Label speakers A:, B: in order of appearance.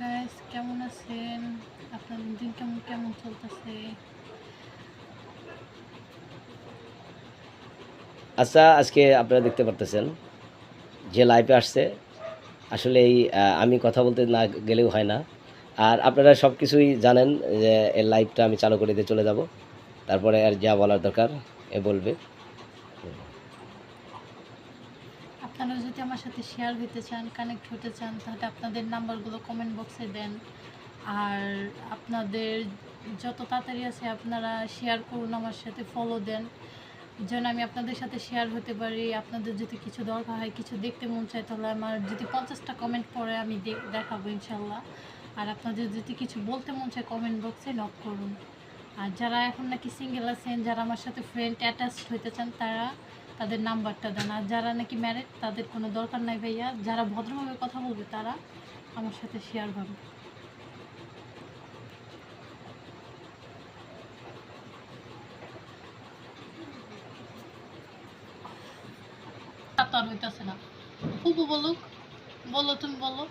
A: Guys কেমন আছেন? আপনাদের দিন কেমন কেমন চলতেছে?
B: আচ্ছা আজকে আপনারা দেখতে পারতেছেন যে লাইভে আসছে। আসলে এই আমি কথা বলতে না গেলেও হয় না। আর আপনারা সব কিছুই জানেন যে এর লাইভটা আমি চালু করে দিয়ে চলে যাব। তারপরে আর যা বলার দরকার, এ বলবে।
A: আপনারা যদি আমার সাথে শেয়ার হতে চান কানেক্ট হতে চান, তাহলে আপনাদের নাম্বারগুলো কমেন্ট বক্সে দেন। আর আপনাদের যত তাড়াতাড়ি আছে আপনারা শেয়ার করুন আমার সাথে ফলো দেন। যেন আমি আপনাদের সাথে শেয়ার হতে পারি। আপনাদের যদি কিছু দরকার হয়, কিছু দেখতে মন চায়, তাহলে আমার যদি পঞ্চাশটা কমেন্ট পড়ে, আমি দেখাবো ইনশাল্লাহ। আর আপনাদের যদি কিছু বলতে মন চায় কমেন্ট বক্সে নক করুন। আর যারা এখন নাকি সিঙ্গেল আছেন, যারা আমার সাথে ফ্রেন্ড অ্যাটাচড হতে চান, তারা তাদের নাম্বারটা দেন। আর যারা নাকি ম্যারেড তাদের কোনো দরকার নাই ভাইয়া। যারা ভদ্রভাবে কথা বলবে, তারা আমার সাথে শেয়ার হবে তার হইতেছে না। ফুপু বলুক, বলো, তুমি বলো।